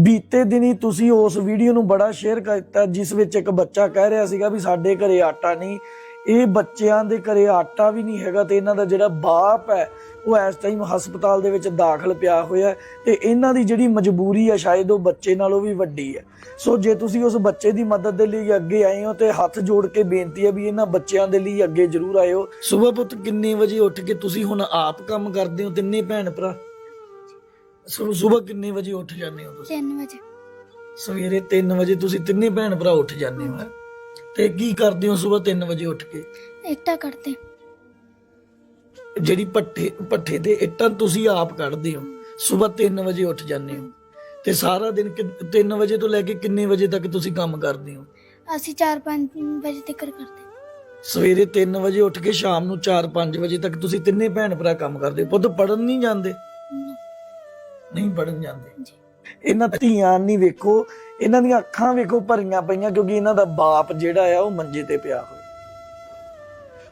ਬੀਤੇ ਦਿਨੀ ਤੁਸੀਂ ਉਸ ਵੀਡੀਓ ਨੂੰ ਬੜਾ ਸ਼ੇਅਰ ਕੀਤਾ ਜਿਸ ਵਿੱਚ ਇੱਕ ਬੱਚਾ ਕਹਿ ਰਿਹਾ ਸੀਗਾ ਵੀ ਸਾਡੇ ਘਰੇ ਆਟਾ ਨਹੀਂ, ਇਹ ਬੱਚਿਆਂ ਦੇ ਘਰੇ ਆਟਾ ਵੀ ਨਹੀਂ ਹੈਗਾ ਤੇ ਇਹਨਾਂ ਦਾ ਜਿਹੜਾ ਬਾਪ ਹੈ, ਉਹ ਇਸ ਟਾਈਮ ਹਸਪਤਾਲ ਦੇ ਵਿੱਚ ਦਾਖਲ ਪਿਆ ਹੋਇਆ ਤੇ ਇਹਨਾਂ ਦੀ ਜਿਹੜੀ ਮਜਬੂਰੀ ਹੈ, ਸ਼ਾਇਦ ਉਹ ਬੱਚੇ ਨਾਲੋਂ ਵੀ ਵੱਡੀ ਹੈ। ਸੋ ਜੇ ਤੁਸੀਂ ਉਸ ਬੱਚੇ ਦੀ ਮਦਦ ਦੇ ਲਈ ਅੱਗੇ ਆਏ ਹੋ ਤੇ ਹੱਥ ਜੋੜ ਕੇ ਬੇਨਤੀ ਹੈ ਵੀ ਇਹਨਾਂ ਬੱਚਿਆਂ ਦੇ ਲਈ ਅੱਗੇ ਜ਼ਰੂਰ ਆਇਓ। ਸਵੇਰ ਪੁੱਤ, ਕਿੰਨੇ ਵਜੇ ਉੱਠ ਕੇ ਤੁਸੀਂ ਹੁਣ ਆਪ ਕੰਮ ਕਰਦੇ ਹੋ, ਤਿੰਨੇ ਭੈਣ ਭਰਾ? ਸਵੇਰ ਕਿੰਨੇ ਵਜੇ ਉੱਠ ਜਾਂਦੇ ਹੋ ਤੁਸੀਂ? 3 ਵਜੇ। ਸਵੇਰੇ 3 ਵਜੇ ਤੁਸੀਂ ਤਿੰਨੇ ਭੈਣ ਭਰਾ ਉੱਠ ਜਾਂਦੇ ਹੋ? ਤੇ ਕੀ ਕਰਦੇ ਹੋ ਸਵੇਰ 3 ਵਜੇ ਉੱਠ ਕੇ? ਇੱਟਾ ਕਰਦੇ ਜਿਹੜੀ ਪੱਠੇ ਪੱਠੇ ਤੇ ਇੱਟਾਂ ਤੁਸੀਂ ਆਪ ਕੱਢਦੇ ਹੋ ਸਵੇਰ 3 ਵਜੇ ਉੱਠ ਜਾਂਦੇ ਹੋ। ਤੇ ਸਾਰਾ ਦਿਨ 3 ਵਜੇ ਤੋਂ ਲੈ ਕੇ ਕਿੰਨੇ ਵਜੇ ਤੱਕ ਤੁਸੀਂ ਕੰਮ ਕਰਦੇ ਹੋ? ਅਸੀਂ 4-5 ਵਜੇ ਤੱਕ ਕਰਦੇ। ਸਵੇਰੇ 3 ਵਜੇ ਉੱਠ ਕੇ ਸ਼ਾਮ ਨੂੰ 4-5 ਵਜੇ ਤੱਕ ਤੁਸੀਂ ਤਿੰਨੇ ਭੈਣ ਭਰਾ ਕੰਮ ਕਰਦੇ ਹੋ। ਪੁੱਤ ਪੜਨ ਨਹੀਂ ਜਾਂਦੇ? ਨਹੀਂ ਪੜਨ ਜਾਂਦੇ। ਇਹਨਾਂ ਧੀਆਂ ਨਹੀਂ ਵੇਖੋ ਇਹਨਾਂ ਦੀਆਂ ਅੱਖਾਂ ਵੇਖੋ ਭਰੀਆਂ ਪਈਆਂ ਕਿਉਂਕਿ ਇਹਨਾਂ ਦਾ ਬਾਪ ਜਿਹੜਾ ਆ ਉਹ ਮੰਜੇ ਤੇ ਪਿਆ ਹੋਇਆ।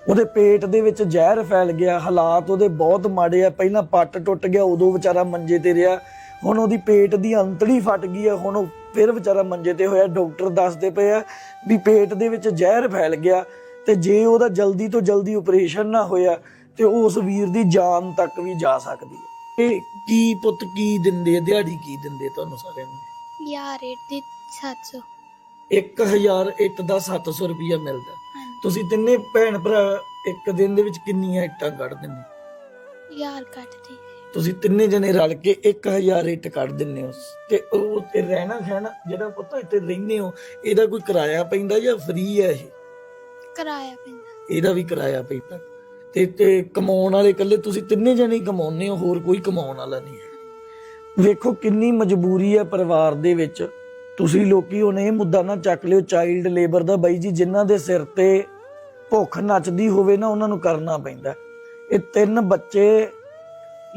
ਉਹਦੇ ਪੇਟ ਦੇ ਵਿੱਚ ਜ਼ਹਿਰ ਫੈਲ ਗਿਆ ਹਾਲਾਤ ਉਹਦੇ ਬਹੁਤ ਮਾੜੇ ਆ। ਪਹਿਲਾਂ ਪੱਟ ਟੁੱਟ ਗਿਆ ਉਦੋਂ ਵਿਚਾਰਾ ਮੰਜੇ ਤੇ ਰਿਹਾ। ਹੁਣ ਉਹਦੀ ਪੇਟ ਦੀ ਅੰਤੜੀ ਫਟ ਗਈ ਆ ਹੁਣ ਉਹ ਫਿਰ ਵਿਚਾਰਾ ਮੰਜੇ ਤੇ ਹੋਇਆ। ਡਾਕਟਰ ਦੱਸਦੇ ਪਏ ਆ ਵੀ ਪੇਟ ਦੇ ਵਿੱਚ ਜ਼ਹਿਰ ਫੈਲ ਗਿਆ ਤੇ ਜੇ ਉਹਦਾ ਜਲਦੀ ਤੋਂ ਜਲਦੀ ਆਪਰੇਸ਼ਨ ਨਾ ਹੋਇਆ ਤੇ ਉਸ ਵੀਰ ਦੀ ਜਾਨ ਤੱਕ ਵੀ ਜਾ ਸਕਦੀ ਹੈ ਇਹ ਕੀ ਪੁੱਤ ਕੀ ਦਿੰਦੇ ਆ ਦਿਹਾੜੀ ਕੀ ਦਿੰਦੇ ਤੁਹਾਨੂੰ ਸਾਰਿਆਂ ਨੂੰ? ਯਾਰ ਰੇਟ ਦੀ 700 1000 ਇੱਟ ਦਾ 700 ਰੁਪਇਆ ਮਿਲਦਾ। ਹਾਂਜੀ। ਤੁਸੀਂ ਤਿੰਨੇ ਭੈਣ ਭਰਾ ਇੱਕ ਦਿਨ ਦੇ ਵਿੱਚ ਕਿੰਨੀਆਂ ਇੱਟਾਂ ਕੱਢ ਦਿੰਦੇ? ਯਾਰ ਕੱਟਦੀ ਤੁਸੀਂ ਤਿੰਨੇ ਜਣੇ ਰਲ ਕੇ 1000 ਇੱਟ ਕੱਢ ਦਿੰਦੇ ਹੋ। ਤੇ ਉਹ ਤੇ ਰਹਿਣਾ ਖਾਣਾ ਜਿਹੜਾ ਪੁੱਤ ਇੱਥੇ ਰਹਿੰਦੇ ਹੋ ਇਹਦਾ ਕੋਈ ਕਿਰਾਇਆ ਪੈਂਦਾ ਜਾਂ ਫ੍ਰੀ ਹੈ ਇਹ? ਕਰਾਇਆ ਪੈਂਦਾ। ਇਹਦਾ ਵੀ ਕਿਰਾਇਆ ਪੈਂਦਾ। ਤੇ ਤੇ ਕਮਾਉਣ ਵਾਲੇ ਇਕੱਲੇ ਤੁਸੀਂ ਤਿੰਨੇ ਜਣੇ ਕਮਾਉਂਦੇ ਹੋ ਹੋਰ ਕੋਈ ਕਮਾਉਣ ਵਾਲਾ ਨਹੀਂ ਹੈ। ਵੇਖੋ ਕਿੰਨੀ ਮਜਬੂਰੀ ਹੈ ਪਰਿਵਾਰ ਦੇ ਵਿੱਚ। ਤੁਸੀਂ ਲੋਕੀ ਹੁਣ ਇਹ ਮੁੱਦਾ ਨਾ ਚੱਕ ਲਿਓ ਚਾਈਲਡ ਲੇਬਰ ਦਾ ਬਾਈ ਜੀ ਜਿਨ੍ਹਾਂ ਦੇ ਸਿਰ ਤੇ ਭੁੱਖ ਨੱਚਦੀ ਹੋਵੇ ਨਾ ਉਹਨਾਂ ਨੂੰ ਕਰਨਾ ਪੈਂਦਾ। ਇਹ ਤਿੰਨ ਬੱਚੇ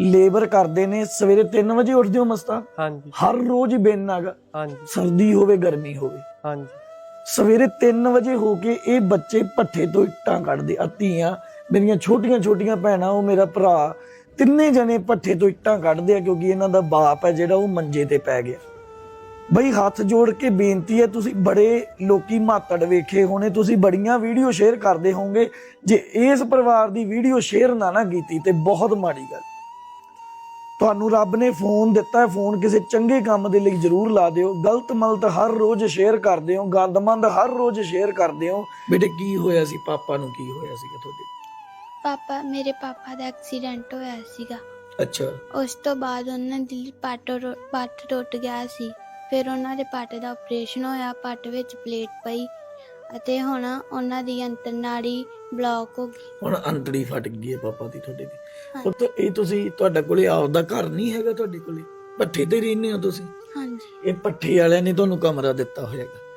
ਲੇਬਰ ਕਰਦੇ ਨੇ ਸਵੇਰੇ 3 ਵਜੇ ਉੱਠਦੇ ਹੋ ਮਸਤਾ? ਹਾਂਜੀ। ਹਰ ਰੋਜ਼ ਹੀ ਬਿਨ ਹੈਗਾ ਹਾਂਜੀ। ਸਰਦੀ ਹੋਵੇ ਗਰਮੀ ਹੋਵੇ। ਹਾਂਜੀ। ਸਵੇਰੇ 3 ਵਜੇ ਹੋ ਕੇ ਇਹ ਬੱਚੇ ਪੱਠੇ ਤੋਂ ਇੱਟਾਂ ਕੱਢਦੇ ਆ ਧੀਆਂ। ਮੇਰੀਆਂ ਛੋਟੀਆਂ ਛੋਟੀਆਂ ਭੈਣਾਂ, ਉਹ ਮੇਰਾ ਭਰਾ, ਤਿੰਨੇ ਜਣੇ ਪੱਠੇ ਤੋਂ ਇੱਟਾਂ ਕੱਢਦੇ ਆ ਕਿਉਂਕਿ ਇਹਨਾਂ ਦਾ ਬਾਪ ਹੈ ਜਿਹੜਾ ਉਹ ਮੰਜੇ ਤੇ ਪੈ ਗਿਆ। ਬਈ ਹੱਥ ਜੋੜ ਕੇ ਬੇਨਤੀ ਹੈ, ਤੁਸੀਂ ਬੜੇ ਲੋਕੀ ਮਾਤੜ ਵੇਖੇ ਹੋਣੇ, ਤੁਸੀਂ ਬੜੀਆਂ ਵੀਡੀਓ ਸ਼ੇਅਰ ਕਰਦੇ ਹੋਵੋਗੇ। ਜੇ ਇਸ ਪਰਿਵਾਰ ਦੀ ਵੀਡੀਓ ਸ਼ੇਅਰ ਨਾ ਨਾ ਕੀਤੀ ਤੇ ਬਹੁਤ ਮਾੜੀ ਗੱਲ। ਤੁਹਾਨੂੰ ਰੱਬ ਨੇ ਫੋਨ ਦਿੱਤਾ ਫੋਨ ਕਿਸੇ ਚੰਗੇ ਕੰਮ ਦੇ ਲਈ ਜ਼ਰੂਰ ਲਾ ਦਿਓ। ਗਲਤ ਮਲਤ ਹਰ ਰੋਜ਼ ਸ਼ੇਅਰ ਕਰਦੇ ਹੋ ਗੰਦਮੰਦ ਹਰ ਰੋਜ਼ ਸ਼ੇਅਰ ਕਰਦੇ ਹੋ। ਬੇਟੇ, ਕੀ ਹੋਇਆ ਸੀ? ਪਾਪਾ ਨੂੰ ਕੀ ਹੋਇਆ ਸੀਗਾ ਤੁਹਾਡੇ? ਪਾਪਾ ਮੇਰੇ ਪਾਪਾ ਦਾ ਐਕਸੀਡੈਂਟ ਹੋਇਆ ਸੀਗਾ। ਅੱਛਾ। ਉਸ ਤੋਂ ਬਾਅਦ ਉਹਨਾਂ ਦੀ ਪੱਟ ਰੋ- ਪੱਟ ਟੁੱਟ ਗਿਆ ਸੀ। ਫਿਰ ਉਹਨਾਂ ਦੇ ਪੱਟ ਦਾ ਆਪਰੇਸ਼ਨ ਹੋਇਆ ਪੱਟ ਵਿੱਚ ਪਲੇਟ ਪਈ ਅਤੇ ਹੁਣ ਉਹਨਾਂ ਦੀ ਅੰਤਰਨਾੜੀ ਬਲੌਕ ਹੋ ਗਈ। ਹੁਣ ਅੰਤੜੀ ਫਟ ਗਈ ਹੈ ਪਾਪਾ ਦੀ ਤੁਹਾਡੇ ਦੀ। ਪੁੱਤ ਇਹ ਤੁਸੀਂ ਤੁਹਾਡੇ ਕੋਲੇ ਆਪਦਾ ਘਰ ਨਹੀਂ ਹੈਗਾ ਤੁਹਾਡੇ ਕੋਲੇ? ਪੱਠੇ ਤੇ ਰਹਿੰਦੇ ਹੋ ਤੁਸੀਂ? ਹਾਂਜੀ। ਇਹ ਪੱਠੇ ਵਾਲਿਆਂ ਨੇ ਤੁਹਾਨੂੰ ਕਮਰਾ ਦਿੱਤਾ ਹੋਏਗਾ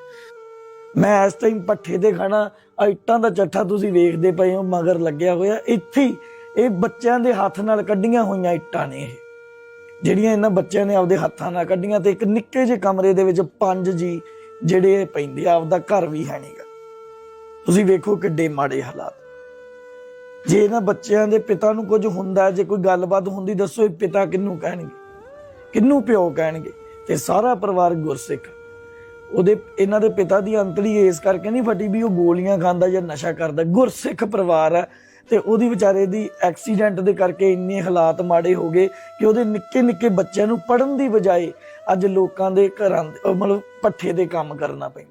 ਮੈਂ ਇਸ ਟਾਈਮ ਪੱਠੇ ਤੇ ਖਾਣਾ ਆਹ ਇੱਟਾਂ ਦਾ ਚੱਠਾ ਤੁਸੀਂ ਵੇਖਦੇ ਪਏ ਹੋ, ਮਗਰ ਲੱਗਿਆ ਹੋਇਆ। ਇੱਥੇ ਇਹ ਬੱਚਿਆਂ ਦੇ ਹੱਥ ਨਾਲ ਕੱਢੀਆਂ ਹੋਈਆਂ ਇੱਟਾਂ ਨੇ ਇਹ। ਜਿਹੜੀਆਂ ਇਹਨਾਂ ਬੱਚਿਆਂ ਨੇ ਆਪਦੇ ਹੱਥਾਂ ਨਾਲ ਕੱਢੀਆਂ ਤੇ ਇੱਕ ਨਿੱਕੇ ਜਿਹੇ ਕਮਰੇ ਦੇ ਵਿੱਚ ਪੰਜ ਜੀ ਜਿਹੜੇ ਪੈਂਦੇ ਆ, ਆਪਦਾ ਘਰ ਵੀ ਹੈ ਨਹੀਂਗਾ ਤੁਸੀਂ ਵੇਖੋ ਕਿੱਡੇ ਮਾੜੇ ਹਾਲਾਤ। ਜੇ ਇਹਨਾਂ ਬੱਚਿਆਂ ਦੇ ਪਿਤਾ ਨੂੰ ਕੁਝ ਹੁੰਦਾ, ਜੇ ਕੋਈ ਗੱਲਬਾਤ ਹੁੰਦੀ, ਦੱਸੋ ਇਹ ਪਿਤਾ ਕਿਹਨੂੰ ਕਹਿਣਗੇ? ਕਿਹਨੂੰ ਪਿਓ ਕਹਿਣਗੇ? ਤੇ ਸਾਰਾ ਪਰਿਵਾਰ ਗੁਰਸਿੱਖ ਉਹਦੇ ਇਹਨਾਂ ਦੇ ਪਿਤਾ ਦੀ ਅੰਤੜੀ ਇਸ ਕਰਕੇ ਨਹੀਂ ਫਟੀ ਵੀ ਉਹ ਗੋਲੀਆਂ ਖਾਂਦਾ ਜਾਂ ਨਸ਼ਾ ਕਰਦਾ ਗੁਰਸਿੱਖ ਪਰਿਵਾਰ ਹੈ ਤੇ ਉਹਦੀ ਵਿਚਾਰੇ ਦੀ ਐਕਸੀਡੈਂਟ ਦੇ ਕਰਕੇ ਇੰਨੇ ਹਾਲਾਤ ਮਾੜੇ ਹੋ ਗਏ ਕਿ ਉਹਦੇ ਨਿੱਕੇ ਨਿੱਕੇ ਬੱਚਿਆਂ ਨੂੰ ਪੜਨ ਦੀ ਬਜਾਏ ਅੱਜ ਲੋਕਾਂ ਦੇ ਘਰਾਂ ਮਤਲਬ ਪੱਠੇ ਦੇ ਕੰਮ ਕਰਨਾ ਪੈਂਦਾ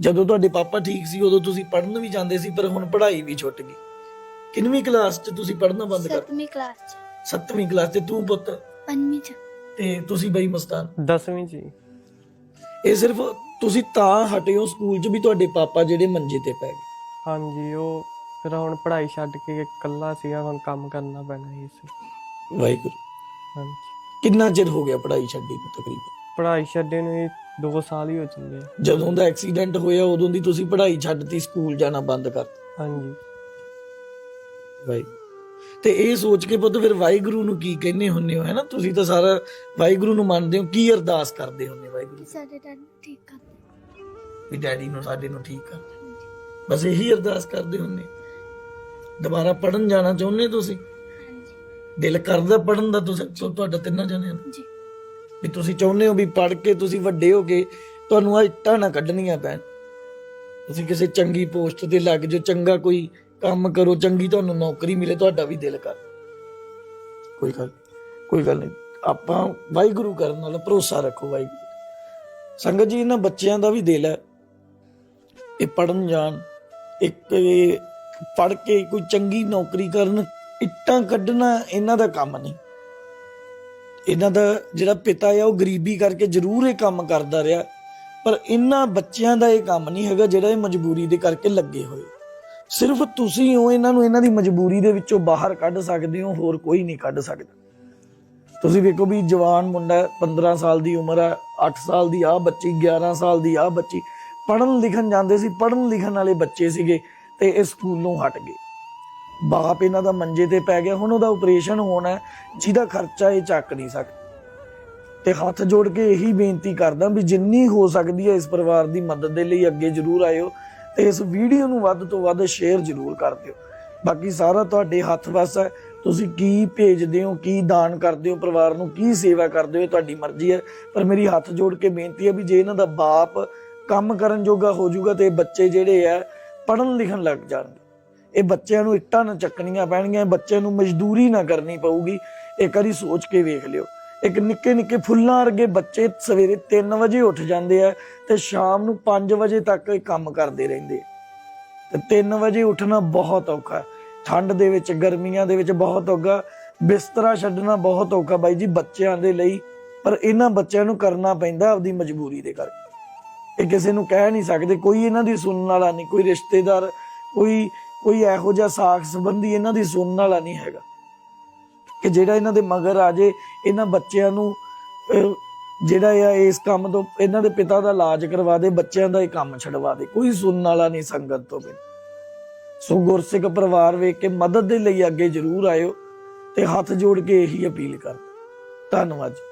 ਜਦੋਂ ਤੁਹਾਡੇ ਪਾਪਾ ਠੀਕ ਸੀ ਉਦੋਂ ਤੁਸੀਂ ਪੜਨ ਵੀ ਜਾਂਦੇ ਸੀ ਪਰ ਹੁਣ ਪੜ੍ਹਾਈ ਵੀ ਛੁੱਟ ਗਈ। ਕਿੰਨਵੀਂ ਕਲਾਸ 'ਚ ਤੁਸੀਂ ਪੜਨਾ ਬੰਦ ਕਰ ਸੱਤਵੀਂ ਕਲਾਸ ਚ। ਸੱਤਵੀਂ ਕਲਾਸ 'ਚ ਤੂੰ ਪੁੱਤ? ਪੰਜਵੀਂ ਚ। ਤੇ ਤੁਸੀਂ ਬਈ ਮਸਤਾਨ? 10ਵੀਂ ਜੀ ਇਹ ਸਿਰਫ ਤੁਸੀਂ ਤਾਂ ਹਟੇ ਹੋ ਸਕੂਲ 'ਚ ਵੀ ਤੁਹਾਡੇ ਪਾਪਾ ਜਿਹੜੇ ਮੰਜੇ ਤੇ ਪੈ ਗਏ। ਹਾਂਜੀ ਉਹ ਫਿਰ ਹੁਣ ਪੜ੍ਹਾਈ ਛੱਡ ਕੇ ਇਕੱਲਾ ਸੀਗਾ ਹੁਣ ਕੰਮ ਕਰਨਾ ਪੈਣਾ ਸੀ ਇਸ ਵਾਹਿਗੁਰੂ। ਹਾਂਜੀ। ਕਿੰਨਾ ਚਿਰ ਹੋ ਗਿਆ ਪੜ੍ਹਾਈ ਛੱਡੀ ਨੂੰ ਤਕਰੀਬਨ? ਪੜ੍ਹਾਈ ਛੱਡੇ ਨੂੰ ਵੀ 2 ਸਾਲ ਹੀ ਹੋ ਚੱਲੇ ਆ। ਜਦੋਂ ਦਾ ਐਕਸੀਡੈਂਟ ਹੋਇਆ ਉਦੋਂ ਦੀ ਤੁਸੀਂ ਪੜ੍ਹਾਈ ਛੱਡਤੀ ਸਕੂਲ ਜਾਣਾ ਬੰਦ ਕਰਤਾ। ਹਾਂਜੀ। ਵਾਹਿਗੁਰੂ। ਤੇ ਇਹ ਸੋਚ ਕੇ ਪੁੱਤ ਫਿਰ ਵਾਹਿਗੁਰੂ ਨੂੰ ਕੀ ਕਹਿੰਦੇ ਹੁੰਨੇ ਹੋ? ਹੈਨਾ? ਤੁਸੀਂ ਤਾਂ ਸਾਰਾ ਵਾਹਿਗੁਰੂ ਨੂੰ ਮੰਨਦੇ ਹੋ। ਕੀ ਅਰਦਾਸ ਕਰਦੇ ਹੁੰਨੇ ਵਾਹਿਗੁਰੂ? ਸਾਡੇ ਡੈਡ ਠੀਕ ਕਰ ਵੀ ਡੈਡੀ ਨੂੰ ਸਾਡੇ ਨੂੰ ਠੀਕ ਕਰ। ਬਸ ਇਹੀ ਅਰਦਾਸ ਕਰਦੇ ਹੁੰਨੇ ਦੁਬਾਰਾ ਪੜਨ ਜਾਣਾ ਚਾਹੁੰਦੇ ਤੁਸੀਂ? ਦਿਲ ਕਰਦਾ ਪੜਨ ਦਾ ਤੁਸੀਂ ਤੁਹਾਡਾ ਤਿੰਨਾਂ ਜਣਿਆਂ ਦਾ? ਜੀ। ਵੀ ਤੁਸੀਂ ਚਾਹੁੰਦੇ ਹੋ ਵੀ ਪੜ੍ਹ ਕੇ ਤੁਸੀਂ ਵੱਡੇ ਹੋ ਕੇ ਤੁਹਾਨੂੰ ਆ ਇੱਟਾਂ ਨਾ ਕੱਢਣੀਆਂ ਪੈਣ। ਤੁਸੀਂ ਕਿਸੇ ਚੰਗੀ ਪੋਸਟ ਤੇ ਲੱਗ ਜਾਓ ਚੰਗਾ ਕੋਈ ਕੰਮ ਕਰੋ, ਚੰਗੀ ਤੁਹਾਨੂੰ ਨੌਕਰੀ ਮਿਲੇ, ਤੁਹਾਡਾ ਵੀ ਦਿਲ ਕਰ। ਕੋਈ ਗੱਲ ਕੋਈ ਗੱਲ ਨਹੀਂ। ਆਪਾਂ ਵਾਹਿਗੁਰੂ ਕਰਨ ਨਾਲ ਭਰੋਸਾ ਰੱਖੋ ਵਾਹਿਗੁਰੂ। ਸੰਗਤ ਜੀ, ਇਹਨਾਂ ਬੱਚਿਆਂ ਦਾ ਵੀ ਦਿਲ ਹੈ। ਇਹ ਪੜਨ ਜਾਣ, ਇੱਕ ਪੜ ਕੇ ਕੋਈ ਚੰਗੀ ਨੌਕਰੀ ਕਰਨ, ਇੱਟਾਂ ਕੱਢਣਾ ਇਹਨਾਂ ਦਾ ਕੰਮ ਨਹੀਂ। ਇਹਨਾਂ ਦਾ ਜਿਹੜਾ ਪਿਤਾ ਆ, ਉਹ ਗਰੀਬੀ ਕਰਕੇ ਜ਼ਰੂਰ ਇਹ ਕੰਮ ਕਰਦਾ ਰਿਹਾ। ਪਰ ਇਹਨਾਂ ਬੱਚਿਆਂ ਦਾ ਇਹ ਕੰਮ ਨਹੀਂ ਹੈਗਾ ਜਿਹੜਾ ਇਹ ਮਜਬੂਰੀ ਦੇ ਕਰਕੇ ਲੱਗੇ ਹੋਏ। ਸਿਰਫ ਤੁਸੀਂ ਹੋ ਇਹਨਾਂ ਨੂੰ ਇਹਨਾਂ ਦੀ ਮਜਬੂਰੀ ਦੇ ਵਿੱਚੋਂ ਬਾਹਰ ਕੱਢ ਸਕਦੇ ਹੋ ਹੋਰ ਕੋਈ ਨਹੀਂ ਕੱਢ ਸਕਦਾ। ਤੁਸੀਂ ਵੇਖੋ ਵੀ ਜਵਾਨ ਮੁੰਡਾ ਹੈ, 15 ਸਾਲ ਦੀ ਉਮਰ ਹੈ 8 ਸਾਲ ਦੀ ਆ ਬੱਚੀ 11 ਸਾਲ ਦੀ ਆ ਬੱਚੀ। ਪੜਨ ਲਿਖਣ ਜਾਂਦੇ ਸੀ ਪੜਨ ਲਿਖਣ ਵਾਲੇ ਬੱਚੇ ਸੀਗੇ ਤੇ ਇਹ ਸਕੂਲੋਂ ਹਟ ਗਏ। ਬਾਪ ਇਹਨਾਂ ਦਾ ਮੰਜੇ ਤੇ ਪੈ ਗਿਆ ਹੁਣ ਉਹਦਾ ਆਪਰੇਸ਼ਨ ਹੋਣਾ ਜਿਹਦਾ ਖਰਚਾ ਇਹ ਚੱਕ ਨਹੀਂ ਸਕਦਾ। ਤੇ ਹੱਥ ਜੋੜ ਕੇ ਇਹੀ ਬੇਨਤੀ ਕਰਦਾ ਵੀ ਜਿੰਨੀ ਹੋ ਸਕਦੀ ਹੈ ਇਸ ਪਰਿਵਾਰ ਦੀ ਮਦਦ ਦੇ ਲਈ ਅੱਗੇ ਜਰੂਰ ਆਇਓ। ਤੇ ਇਸ ਵੀਡੀਓ ਨੂੰ ਵੱਧ ਤੋਂ ਵੱਧ ਸ਼ੇਅਰ ਜਰੂਰ ਕਰ ਦਿਓ। ਬਾਕੀ ਸਾਰਾ ਤੁਹਾਡੇ ਹੱਥ ਵੱਸ ਹੈ। ਤੁਸੀਂ ਕੀ ਭੇਜਦੇ ਹੋ, ਕੀ ਦਾਨ ਕਰਦੇ ਹੋ, ਪਰਿਵਾਰ ਨੂੰ ਕੀ ਸੇਵਾ ਕਰਦੇ ਹੋ, ਇਹ ਤੁਹਾਡੀ ਮਰਜ਼ੀ ਹੈ। ਪਰ ਮੇਰੀ ਹੱਥ ਜੋੜ ਕੇ ਬੇਨਤੀ ਹੈ ਵੀ ਜੇ ਇਹਨਾਂ ਦਾ ਬਾਪ ਕੰਮ ਕਰਨ ਜੋਗਾ ਹੋ ਜਾਊਗਾ ਤੇ ਇਹ ਬੱਚੇ ਜਿਹੜੇ ਆ ਪੜਨ ਲਿਖਣ ਲੱਗ ਜਾਣਗੇ। ਇਹ ਬੱਚਿਆਂ ਨੂੰ ਇੱਟਾਂ ਨਾ ਚੱਕਣੀਆਂ ਪੈਣਗੀਆਂ ਬੱਚਿਆਂ ਨੂੰ ਮਜ਼ਦੂਰੀ ਨਾ ਕਰਨੀ ਪਊਗੀ। ਇੱਕ ਵਾਰੀ ਸੋਚ ਕੇ ਵੇਖ ਲਿਓ। ਇੱਕ ਨਿੱਕੇ ਨਿੱਕੇ ਫੁੱਲਾਂ ਵਰਗੇ ਬੱਚੇ ਸਵੇਰੇ 3 ਵਜੇ ਉੱਠ ਜਾਂਦੇ ਆ ਤੇ ਸ਼ਾਮ ਨੂੰ 5 ਵਜੇ ਤੱਕ ਇਹ ਕੰਮ ਕਰਦੇ ਰਹਿੰਦੇ। ਆ। ਤੇ 3 ਵਜੇ ਉੱਠਣਾ ਬਹੁਤ ਔਖਾ। ਠੰਡ ਦੇ ਵਿੱਚ, ਗਰਮੀਆਂ ਦੇ ਵਿੱਚ ਬਹੁਤ ਔਖਾ। ਬਿਸਤਰਾ ਛੱਡਣਾ ਬਹੁਤ ਔਖਾ ਬਾਈ ਜੀ ਬੱਚਿਆਂ ਦੇ ਲਈ, ਪਰ ਇਹਨਾਂ ਬੱਚਿਆਂ ਨੂੰ ਕਰਨਾ ਪੈਂਦਾ ਆਪਦੀ ਮਜਬੂਰੀ ਦੇ ਕਰਕੇ ਇਹ ਕਿਸੇ ਨੂੰ ਕਹਿ ਨਹੀਂ ਸਕਦੇ, ਕੋਈ ਇਹਨਾਂ ਦੀ ਸੁਣਨ ਵਾਲਾ ਨਹੀਂ, ਕੋਈ ਰਿਸ਼ਤੇਦਾਰ, ਕੋਈ ਕੋਈ ਇਹੋ ਜਿਹਾ ਸਾਖ ਸੰਬੰਧੀ ਇਹਨਾਂ ਦੀ ਸੁਣਨ ਵਾਲਾ ਨਹੀਂ ਹੈਗਾ। ਕਿ ਜਿਹੜਾ ਇਹਨਾਂ ਦੇ ਮਗਰ ਆ ਜੇ, ਇਹਨਾਂ ਬੱਚਿਆਂ ਨੂੰ ਜਿਹੜਾ ਆ, ਇਸ ਕੰਮ ਤੋਂ ਇਹਨਾਂ ਦੇ ਪਿਤਾ ਦਾ ਇਲਾਜ ਕਰਵਾ ਦੇ, ਬੱਚਿਆਂ ਦਾ ਇਹ ਕੰਮ ਛਡਵਾ ਦੇ। ਕੋਈ ਸੁਣਨ ਵਾਲਾ ਨਹੀਂ ਸੰਗਤ ਤੋਂ ਬਿਨ। ਸੋ ਗੁਰਸਿੱਖ ਪਰਿਵਾਰ ਵੇਖ ਕੇ ਮਦਦ ਦੇ ਲਈ ਅੱਗੇ ਜ਼ਰੂਰ ਆਇਓ ਤੇ ਹੱਥ ਜੋੜ ਕੇ ਇਹੀ ਅਪੀਲ ਕਰ ਧੰਨਵਾਦ ਜੀ।